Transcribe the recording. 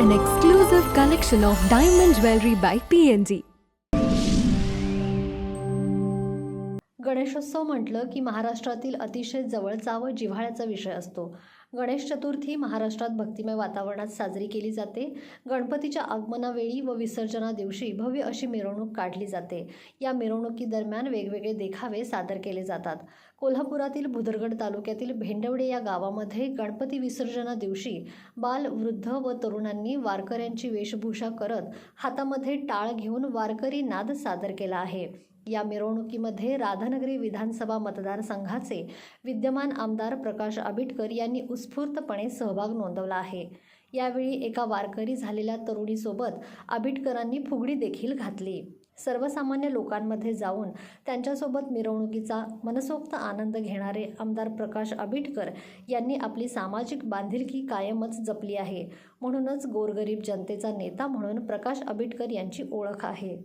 An exclusive collection of diamond jewelry by PNG. Ganeshotsav म्हटलं की महाराष्ट्रातील अतिशय जवळचा व जिव्हाळ्याचा विषय असतो. गणेश चतुर्थी महाराष्ट्रात भक्तिमय वातावरणात साजरी केली जाते. गणपतीच्या आगमनावेळी व विसर्जना दिवशी भव्य अशी मिरवणूक काढली जाते. या मिरवणुकीदरम्यान वेगवेगळे देखावे सादर केले जातात. कोल्हापुरातील भुदरगड तालुक्यातील भेंडवडे या गावामध्ये गणपती विसर्जना दिवशी बाल वृद्ध व तरुणांनी वारकऱ्यांची वेशभूषा करत हातामध्ये टाळ घेऊन वारकरी नाद सादर केला आहे. या मिरवणुकीमध्ये राधानगरी विधानसभा मतदारसंघाचे विद्यमान आमदार प्रकाश आबिटकर यांनी उत्स्फूर्तपणे सहभाग नोंदवला आहे. यावेळी एका वारकरी झालेल्या तरुणीसोबत आबिटकरांनी फुगडी देखील घातली. सर्वसामान्य लोकांमध्ये जाऊन त्यांच्यासोबत मिरवणुकीचा मनसोक्त आनंद घेणारे आमदार प्रकाश आबिटकर यांनी आपली सामाजिक बांधिलकी कायमच जपली आहे. म्हणूनच गोरगरीब जनतेचा नेता म्हणून प्रकाश आबिटकर यांची ओळख आहे.